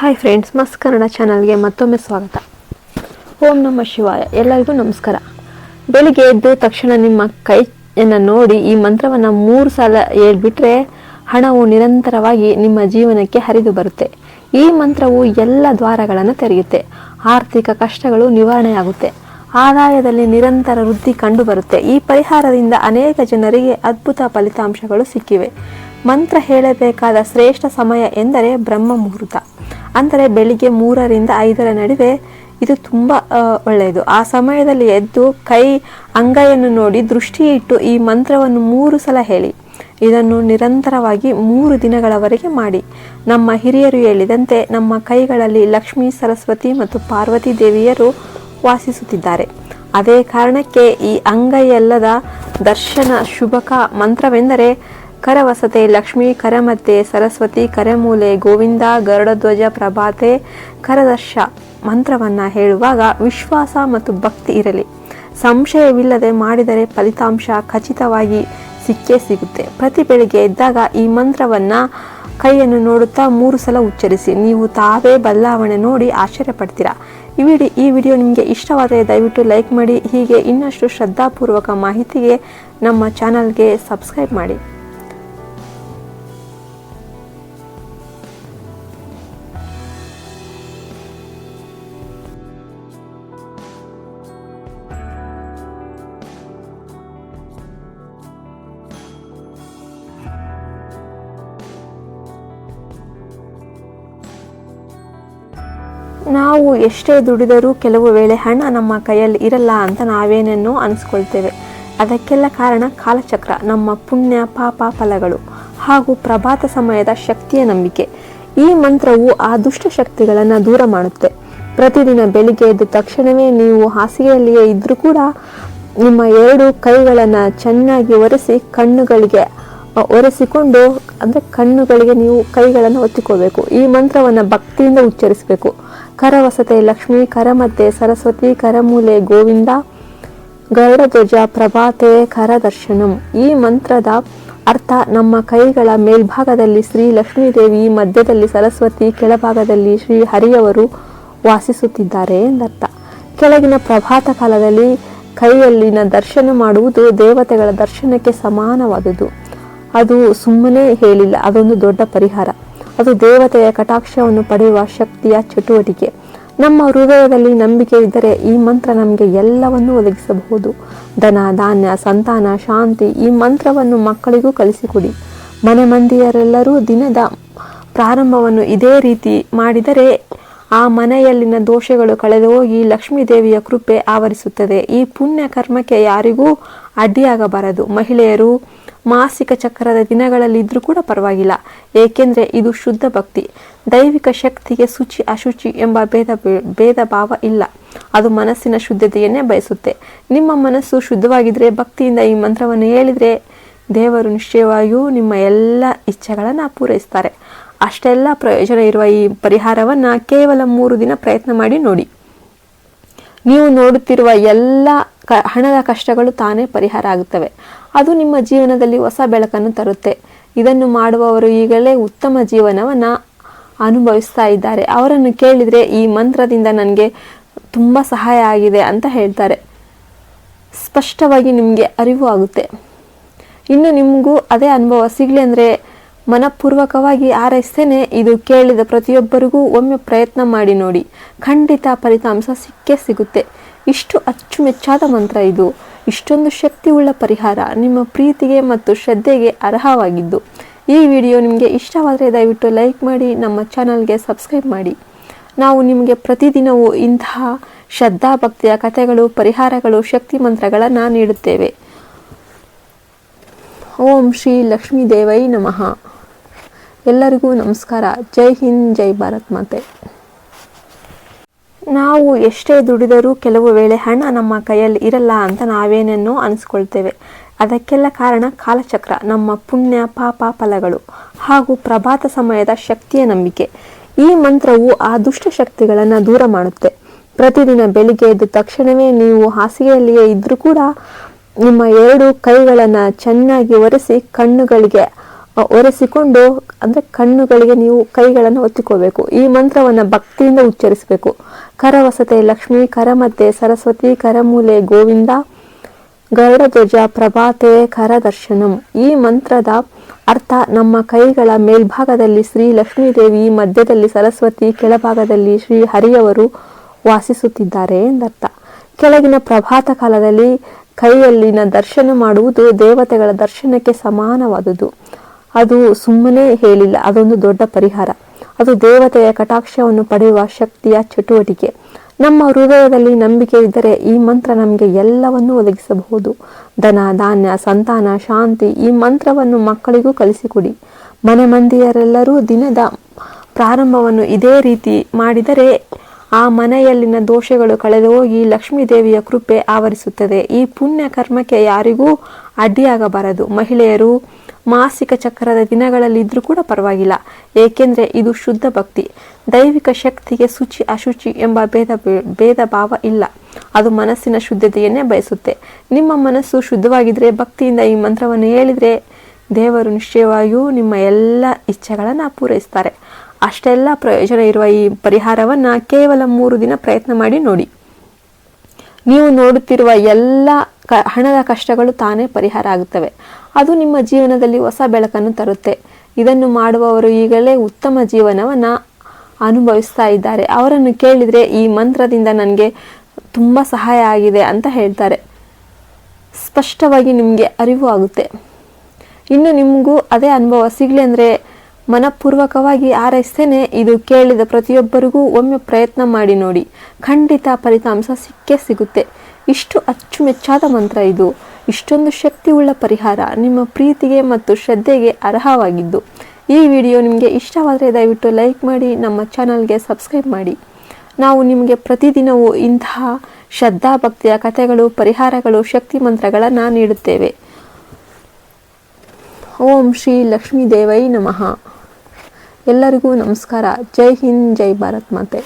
Hi friends ಮಸ್ ಕನ್ನಡ ಚಾನಲ್ಗೆ ಮತ್ತೊಮ್ಮೆ ಸ್ವಾಗತ. ಓಂ ನಮ ಶಿವಾಯ. ಎಲ್ಲರಿಗೂ ನಮಸ್ಕಾರ. ಬೆಳಿಗ್ಗೆ ಎದ್ದು ತಕ್ಷಣ ನಿಮ್ಮ ಕೈಯನ್ನು ನೋಡಿ ಈ ಮಂತ್ರವನ್ನು ಮೂರು ಸಲ ಹೇಳ್ಬಿಟ್ರೆ ಹಣವು ನಿರಂತರವಾಗಿ ನಿಮ್ಮ ಜೀವನಕ್ಕೆ ಹರಿದು ಬರುತ್ತೆ. ಈ ಮಂತ್ರವು ಎಲ್ಲ ದ್ವಾರಗಳನ್ನು ತೆರೆಯುತ್ತೆ. ಆರ್ಥಿಕ ಕಷ್ಟಗಳು ನಿವಾರಣೆಯಾಗುತ್ತೆ. ಆದಾಯದಲ್ಲಿ ನಿರಂತರ ವೃದ್ಧಿ ಕಂಡುಬರುತ್ತೆ. ಈ ಪರಿಹಾರದಿಂದ ಅನೇಕ ಜನರಿಗೆ ಅದ್ಭುತ ಫಲಿತಾಂಶಗಳು ಸಿಕ್ಕಿವೆ. ಮಂತ್ರ ಹೇಳಬೇಕಾದ ಶ್ರೇಷ್ಠ ಸಮಯ ಎಂದರೆ ಬ್ರಹ್ಮ ಮುಹೂರ್ತ. ಅಂದರೆ ಬೆಳಿಗ್ಗೆ ಮೂರರಿಂದ ಐದರ ನಡುವೆ ಇದು ತುಂಬ ಒಳ್ಳೆಯದು. ಆ ಸಮಯದಲ್ಲಿ ಎದ್ದು ಕೈ ಅಂಗೈಯನ್ನು ನೋಡಿ ದೃಷ್ಟಿ ಇಟ್ಟು ಈ ಮಂತ್ರವನ್ನು ಮೂರು ಸಲ ಹೇಳಿ. ಇದನ್ನು ನಿರಂತರವಾಗಿ ಮೂರು ದಿನಗಳವರೆಗೆ ಮಾಡಿ. ನಮ್ಮ ಹಿರಿಯರು ಹೇಳಿದಂತೆ ನಮ್ಮ ಕೈಗಳಲ್ಲಿ ಲಕ್ಷ್ಮೀ, ಸರಸ್ವತಿ ಮತ್ತು ಪಾರ್ವತಿ ದೇವಿಯರು ವಾಸಿಸುತ್ತಿದ್ದಾರೆ. ಅದೇ ಕಾರಣಕ್ಕೆ ಈ ಅಂಗೈಯಲ್ಲದ ದರ್ಶನ ಶುಭಕ ಮಂತ್ರವೆಂದರೆ ಕರವಸತೆ, ಲಕ್ಷ್ಮೀ ಕರಮತೆ ಸರಸ್ವತಿ ಕರಮೂಲೆ, ಗೋವಿಂದ ಗರುಡಧ್ವಜ ಪ್ರಭಾತೆ, ಕರದರ್ಶ ಮಂತ್ರವನ್ನು ಹೇಳುವಾಗ ವಿಶ್ವಾಸ ಮತ್ತು ಭಕ್ತಿ ಇರಲಿ. ಸಂಶಯವಿಲ್ಲದೆ ಮಾಡಿದರೆ ಫಲಿತಾಂಶ ಖಚಿತವಾಗಿ ಸಿಕ್ಕೇ ಸಿಗುತ್ತೆ. ಪ್ರತಿ ಬೆಳಿಗ್ಗೆ ಎದ್ದಾಗ ಈ ಮಂತ್ರವನ್ನು ಕೈಯನ್ನು ನೋಡುತ್ತಾ ಮೂರು ಸಲ ಉಚ್ಚರಿಸಿ. ನೀವು ತಾವೇ ಬದಲಾವಣೆ ನೋಡಿ ಆಶ್ಚರ್ಯ ಪಡ್ತೀರಾ ಈ ವಿಡಿಯೋ ಈ ವಿಡಿಯೋ ನಿಮಗೆ ಇಷ್ಟವಾದರೆ ದಯವಿಟ್ಟು ಲೈಕ್ ಮಾಡಿ. ಹೀಗೆ ಇನ್ನಷ್ಟು ಶ್ರದ್ಧಾಪೂರ್ವಕ ಮಾಹಿತಿಗೆ ನಮ್ಮ ಚಾನಲ್ಗೆ ಸಬ್ಸ್ಕ್ರೈಬ್ ಮಾಡಿ. ನಾವು ಎಷ್ಟೇ ದುಡಿದರೂ ಕೆಲವು ವೇಳೆ ಹಣ ನಮ್ಮ ಕೈಯಲ್ಲಿ ಇರಲ್ಲ ಅಂತ ನಾವೇನೇನೋ ಅನಿಸ್ಕೊಳ್ತೇವೆ. ಅದಕ್ಕೆಲ್ಲ ಕಾರಣ ಕಾಲಚಕ್ರ, ನಮ್ಮ ಪುಣ್ಯ ಪಾಪ ಫಲಗಳು ಹಾಗೂ ಪ್ರಭಾತ ಸಮಯದ ಶಕ್ತಿಯ ನಂಬಿಕೆ. ಈ ಮಂತ್ರವು ಆ ದುಷ್ಟ ಶಕ್ತಿಗಳನ್ನು ದೂರ ಮಾಡುತ್ತೆ. ಪ್ರತಿದಿನ ಬೆಳಿಗ್ಗೆ ಎದ್ದ ತಕ್ಷಣವೇ ನೀವು ಹಾಸಿಗೆಯಲ್ಲಿಯೇ ಇದ್ದರೂ ಕೂಡ ನಿಮ್ಮ ಎರಡು ಕೈಗಳನ್ನು ಚೆನ್ನಾಗಿ ಒರೆಸಿ ಕಣ್ಣುಗಳಿಗೆ ಒರೆಸಿಕೊಂಡು ಅಂದರೆ ಕಣ್ಣುಗಳಿಗೆ ನೀವು ಕೈಗಳನ್ನು ಒತ್ತಿಕೋಬೇಕು ಈ ಮಂತ್ರವನ್ನು ಭಕ್ತಿಯಿಂದ ಉಚ್ಚರಿಸಬೇಕು. ಕರವಸತೆ, ಲಕ್ಷ್ಮೀ ಕರಮತೆ ಸರಸ್ವತಿ, ಕರಮೂಲೆ, ಗೋವಿಂದ ಗರುಡಧ್ವಜ ಪ್ರಭಾತೆ, ಕರದರ್ಶನಂ. ಈ ಮಂತ್ರದ ಅರ್ಥ ನಮ್ಮ ಕೈಗಳ ಮೇಲ್ಭಾಗದಲ್ಲಿ ಶ್ರೀ ಲಕ್ಷ್ಮೀದೇವಿ, ಮಧ್ಯದಲ್ಲಿ ಸರಸ್ವತಿ, ಕೆಳಭಾಗದಲ್ಲಿ ಶ್ರೀ ಹರಿಯವರು ವಾಸಿಸುತ್ತಿದ್ದಾರೆ ಎಂದರ್ಥ. ಕೆಳಗಿನ ಪ್ರಭಾತ ಕಾಲದಲ್ಲಿ ಕೈಯಲ್ಲಿನ ದರ್ಶನ ಮಾಡುವುದು ದೇವತೆಗಳ ದರ್ಶನಕ್ಕೆ ಸಮಾನವಾದುದು ಅದು ಸುಮ್ಮನೆ ಹೇಳಿಲ್ಲ, ಅದೊಂದು ದೊಡ್ಡ ಪರಿಹಾರ. ಅದು ದೇವತೆಯ ಕಟಾಕ್ಷವನ್ನು ಪಡೆಯುವ ಶಕ್ತಿಯ ಚಟುವಟಿಕೆ. ನಮ್ಮ ಹೃದಯದಲ್ಲಿ ನಂಬಿಕೆ ಇದ್ದರೆ ಈ ಮಂತ್ರ ನಮಗೆ ಎಲ್ಲವನ್ನೂ ಒದಗಿಸಬಹುದು. ಧನ, ಧಾನ್ಯ, ಸಂತಾನ, ಶಾಂತಿ ಈ ಮಂತ್ರವನ್ನು ಮಕ್ಕಳಿಗೂ ಕಲಿಸಿಕೊಡಿ. ಮನೆ ಮಂದಿಯರೆಲ್ಲರೂ ದಿನದ ಪ್ರಾರಂಭವನ್ನು ಇದೇ ರೀತಿ ಮಾಡಿದರೆ ಆ ಮನೆಯಲ್ಲಿನ ದೋಷಗಳು ಕಳೆದು ಹೋಗಿ ಲಕ್ಷ್ಮೀ ದೇವಿಯ ಕೃಪೆ ಆವರಿಸುತ್ತದೆ. ಈ ಪುಣ್ಯ ಕರ್ಮಕ್ಕೆ ಯಾರಿಗೂ ಅಡ್ಡಿಯಾಗಬಾರದು. ಮಹಿಳೆಯರು ಮಾಸಿಕ ಚಕ್ರದ ದಿನಗಳಲ್ಲಿ ಇದ್ರೂ ಕೂಡ ಪರವಾಗಿಲ್ಲ. ಏಕೆಂದರೆ ಇದು ಶುದ್ಧ ಭಕ್ತಿ. ದೈವಿಕ ಶಕ್ತಿಗೆ ಶುಚಿ ಅಶುಚಿ ಎಂಬ ಭೇದ ಭೇದ ಭಾವ ಇಲ್ಲ. ಅದು ಮನಸ್ಸಿನ ಶುದ್ಧತೆಯನ್ನೇ ಬಯಸುತ್ತೆ. ನಿಮ್ಮ ಮನಸ್ಸು ಶುದ್ಧವಾಗಿದ್ರೆ, ಭಕ್ತಿಯಿಂದ ಈ ಮಂತ್ರವನ್ನು ಹೇಳಿದರೆ ದೇವರು ನಿಶ್ಚಯವಾಗಿಯೂ ನಿಮ್ಮ ಎಲ್ಲ ಇಚ್ಛೆಗಳನ್ನು ಪೂರೈಸ್ತಾರೆ. ಅಷ್ಟೆಲ್ಲ ಪ್ರಯೋಜನ ಇರುವ ಈ ಪರಿಹಾರವನ್ನು ಕೇವಲ ಮೂರು ದಿನ ಪ್ರಯತ್ನ ಮಾಡಿ ನೋಡಿ. ನೀವು ನೋಡುತ್ತಿರುವ ಎಲ್ಲ ಕ, ಹಣದ ಕಷ್ಟಗಳು ತಾನೇ ಪರಿಹಾರ ಆಗುತ್ತವೆ. ಅದು ನಿಮ್ಮ ಜೀವನದಲ್ಲಿ ಹೊಸ ಬೆಳಕನ್ನು ತರುತ್ತೆ. ಇದನ್ನು ಮಾಡುವವರು ಈಗಲೇ ಉತ್ತಮ ಜೀವನವನ್ನು ಅನುಭವಿಸ್ತಾ ಇದ್ದಾರೆ. ಅವರನ್ನು ಕೇಳಿದರೆ ಈ ಮಂತ್ರದಿಂದ ನನಗೆ ತುಂಬ ಸಹಾಯ ಆಗಿದೆ ಅಂತ ಹೇಳ್ತಾರೆ. ಸ್ಪಷ್ಟವಾಗಿ ನಿಮಗೆ ಅರಿವು ಆಗುತ್ತೆ. ಇನ್ನು ನಿಮಗೂ ಅದೇ ಅನುಭವ ಸಿಗಲಿ ಅಂದರೆ ಮನಪೂರ್ವಕವಾಗಿ ಆರೈಸ್ತೇನೆ ಇದು ಕೇಳಿದ ಪ್ರತಿಯೊಬ್ಬರಿಗೂ ಒಮ್ಮೆ ಪ್ರಯತ್ನ ಮಾಡಿ ನೋಡಿ. ಖಂಡಿತ ಫಲಿತಾಂಶ ಸಿಕ್ಕೇ ಸಿಗುತ್ತೆ. ಇಷ್ಟು ಅಚ್ಚುಮೆಚ್ಚಾದ ಮಂತ್ರ ಇದು. ಇಷ್ಟೊಂದು ಶಕ್ತಿಯುಳ್ಳ ಪರಿಹಾರ ನಿಮ್ಮ ಪ್ರೀತಿಗೆ ಮತ್ತು ಶ್ರದ್ಧೆಗೆ ಅರ್ಹವಾಗಿದ್ದು. ಈ ವಿಡಿಯೋ ನಿಮಗೆ ಇಷ್ಟವಾದರೆ ದಯವಿಟ್ಟು ಲೈಕ್ ಮಾಡಿ, ನಮ್ಮ ಚಾನಲ್ಗೆ ಸಬ್ಸ್ಕ್ರೈಬ್ ಮಾಡಿ. ನಾವು ನಿಮಗೆ ಪ್ರತಿದಿನವೂ ಇಂತಹ ಶ್ರದ್ಧಾಭಕ್ತಿಯ ಕಥೆಗಳು, ಪರಿಹಾರಗಳು, ಶಕ್ತಿ ಮಂತ್ರಗಳನ್ನು ನೀಡುತ್ತೇವೆ. ಓಂ ಶ್ರೀ ಲಕ್ಷ್ಮೀದೇವೈ ನಮಃ. ಎಲ್ಲರಿಗೂ ನಮಸ್ಕಾರ. ಜೈ ಹಿಂದ್, ಜೈ ಭಾರತ್ ಮಾತೆ. ನಾವು ಎಷ್ಟೇ ದುಡಿದರೂ ಕೆಲವು ವೇಳೆ ಹಣ ನಮ್ಮ ಕೈಯಲ್ಲಿ ಇರಲ್ಲ ಅಂತ ನಾವೇನೇನೋ ಅನಿಸ್ಕೊಳ್ತೇವೆ. ಅದಕ್ಕೆಲ್ಲ ಕಾರಣ ಕಾಲಚಕ್ರ, ನಮ್ಮ ಪುಣ್ಯ ಪಾಪ ಫಲಗಳು ಹಾಗೂ ಪ್ರಭಾತ ಸಮಯದ ಶಕ್ತಿಯ ನಂಬಿಕೆ. ಈ ಮಂತ್ರವು ಆ ದುಷ್ಟ ಶಕ್ತಿಗಳನ್ನು ದೂರ ಮಾಡುತ್ತೆ. ಪ್ರತಿದಿನ ಬೆಳಿಗ್ಗೆ ಎದ್ದ ತಕ್ಷಣವೇ ನೀವು ಹಾಸಿಗೆಯಲ್ಲಿಯೇ ಇದ್ರೂ ಕೂಡ ನಿಮ್ಮ ಎರಡು ಕೈಗಳನ್ನು ಚೆನ್ನಾಗಿ ಒರೆಸಿ ಕಣ್ಣುಗಳಿಗೆ ಒರೆಸಿಕೊಂಡು, ಅಂದ್ರೆ ಕಣ್ಣುಗಳಿಗೆ ನೀವು ಕೈಗಳನ್ನು ಒತ್ತಿಕೋಬೇಕು ಈ ಮಂತ್ರವನ್ನು ಭಕ್ತಿಯಿಂದ ಉಚ್ಚರಿಸಬೇಕು. ಕರವಸತೆ, ಲಕ್ಷ್ಮೀ, ಕರಮಧ್ಯೆ, ಸರಸ್ವತಿ, ಕರಮೂಲೆ, ಗೋವಿಂದ ಗರುಡಧ್ವಜ ಪ್ರಭಾತೆ, ಕರದರ್ಶನಂ. ಈ ಮಂತ್ರದ ಅರ್ಥ ನಮ್ಮ ಕೈಗಳ ಮೇಲ್ಭಾಗದಲ್ಲಿ ಶ್ರೀ ಲಕ್ಷ್ಮೀದೇವಿ, ಮಧ್ಯದಲ್ಲಿ ಸರಸ್ವತಿ, ಕೆಳಭಾಗದಲ್ಲಿ ಶ್ರೀ ಹರಿಯವರು ವಾಸಿಸುತ್ತಿದ್ದಾರೆ ಎಂದರ್ಥ. ಕೆಳಗಿನ ಪ್ರಭಾತ ಕಾಲದಲ್ಲಿ ಕೈಯಲ್ಲಿನ ದರ್ಶನ ಮಾಡುವುದು ದೇವತೆಗಳ ದರ್ಶನಕ್ಕೆ ಸಮಾನವಾದುದು. ಅದು ಸುಮ್ಮನೆ ಹೇಳಿಲ್ಲ, ಅದೊಂದು ದೊಡ್ಡ ಪರಿಹಾರ. ಅದು ದೇವತೆಯ ಕಟಾಕ್ಷವನ್ನು ಪಡೆಯುವ ಶಕ್ತಿಯ ಚಟುವಟಿಕೆ. ನಮ್ಮ ಹೃದಯದಲ್ಲಿ ನಂಬಿಕೆ ಇದ್ದರೆ ಈ ಮಂತ್ರ ನಮಗೆ ಎಲ್ಲವನ್ನೂ ಒದಗಿಸಬಹುದು. ಧನ, ಧಾನ್ಯ, ಸಂತಾನ, ಶಾಂತಿ ಈ ಮಂತ್ರವನ್ನು ಮಕ್ಕಳಿಗೂ ಕಲಿಸಿಕೊಡಿ. ಮನೆ ಮಂದಿಯರೆಲ್ಲರೂ ದಿನದ ಪ್ರಾರಂಭವನ್ನು ಇದೇ ರೀತಿ ಮಾಡಿದರೆ ಆ ಮನೆಯಲ್ಲಿನ ದೋಷಗಳು ಕಳೆದು ಹೋಗಿ ಲಕ್ಷ್ಮೀ ದೇವಿಯ ಕೃಪೆ ಆವರಿಸುತ್ತದೆ. ಈ ಪುಣ್ಯ ಕರ್ಮಕ್ಕೆ ಯಾರಿಗೂ ಅಡ್ಡಿಯಾಗಬಾರದು. ಮಹಿಳೆಯರು ಮಾಸಿಕ ಚಕ್ರದ ದಿನಗಳಲ್ಲಿ ಇದ್ರೂ ಕೂಡ ಪರವಾಗಿಲ್ಲ. ಏಕೆಂದರೆ ಇದು ಶುದ್ಧ ಭಕ್ತಿ. ದೈವಿಕ ಶಕ್ತಿಗೆ ಶುಚಿ ಅಶುಚಿ ಎಂಬ ಭೇದ ಭೇದ ಭಾವ ಇಲ್ಲ. ಅದು ಮನಸ್ಸಿನ ಶುದ್ಧತೆಯನ್ನೇ ಬಯಸುತ್ತೆ. ನಿಮ್ಮ ಮನಸ್ಸು ಶುದ್ಧವಾಗಿದ್ರೆ ಭಕ್ತಿಯಿಂದ ಈ ಮಂತ್ರವನ್ನು ಹೇಳಿದ್ರೆ ದೇವರು ನಿಶ್ಚಯವಾಗಿಯೂ ನಿಮ್ಮ ಎಲ್ಲ ಇಚ್ಛೆಗಳನ್ನು ಪೂರೈಸ್ತಾರೆ. ಅಷ್ಟೆಲ್ಲ ಪ್ರಯೋಜನ ಇರುವ ಈ ಪರಿಹಾರವನ್ನು ಕೇವಲ ಮೂರು ದಿನ ಪ್ರಯತ್ನ ಮಾಡಿ ನೋಡಿ. ನೀವು ನೋಡುತ್ತಿರುವ ಎಲ್ಲ ಹಣದ ಕಷ್ಟಗಳು ತಾನೇ ಪರಿಹಾರ ಆಗುತ್ತವೆ. ಅದು ನಿಮ್ಮ ಜೀವನದಲ್ಲಿ ಹೊಸ ಬೆಳಕನ್ನು ತರುತ್ತೆ. ಇದನ್ನು ಮಾಡುವವರು ಈಗಲೇ ಉತ್ತಮ ಜೀವನವನ್ನು ಅನುಭವಿಸ್ತಾ ಇದ್ದಾರೆ. ಅವರನ್ನು ಕೇಳಿದರೆ ಈ ಮಂತ್ರದಿಂದ ನನಗೆ ತುಂಬ ಸಹಾಯ ಆಗಿದೆ ಅಂತ ಹೇಳ್ತಾರೆ. ಸ್ಪಷ್ಟವಾಗಿ ನಿಮಗೆ ಅರಿವು ಆಗುತ್ತೆ. ಇನ್ನು ನಿಮಗೂ ಅದೇ ಅನುಭವ ಸಿಗಲಿ ಅಂದರೆ ಮನಪೂರ್ವಕವಾಗಿ ಆರೈಸ್ತೇನೆ ಇದು ಕೇಳಿದ ಪ್ರತಿಯೊಬ್ಬರಿಗೂ ಒಮ್ಮೆ ಪ್ರಯತ್ನ ಮಾಡಿ ನೋಡಿ. ಖಂಡಿತ ಫಲಿತಾಂಶ ಸಿಕ್ಕೇ ಸಿಗುತ್ತೆ. ಇಷ್ಟು ಅಚ್ಚುಮೆಚ್ಚಾದ ಮಂತ್ರ ಇದು. ಇಷ್ಟೊಂದು ಶಕ್ತಿಯುಳ್ಳ ಪರಿಹಾರ ನಿಮ್ಮ ಪ್ರೀತಿಗೆ ಮತ್ತು ಶ್ರದ್ಧೆಗೆ ಅರ್ಹವಾಗಿದ್ದು. ಈ ವಿಡಿಯೋ ನಿಮಗೆ ಇಷ್ಟವಾದರೆ ದಯವಿಟ್ಟು ಲೈಕ್ ಮಾಡಿ, ನಮ್ಮ ಚಾನಲ್ಗೆ ಸಬ್ಸ್ಕ್ರೈಬ್ ಮಾಡಿ. ನಾವು ನಿಮಗೆ ಪ್ರತಿದಿನವೂ ಇಂತಹ ಶ್ರದ್ಧಾಭಕ್ತಿಯ ಕಥೆಗಳು, ಪರಿಹಾರಗಳು, ಶಕ್ತಿ ಮಂತ್ರಗಳನ್ನು ನೀಡುತ್ತೇವೆ. ಓಂ ಶ್ರೀ ಲಕ್ಷ್ಮೀ ದೇವೈ ನಮಃ. ಎಲ್ಲರಿಗೂ ನಮಸ್ಕಾರ. ಜೈ ಹಿಂದ್, ಜೈ ಭಾರತ್ ಮಾತೆ.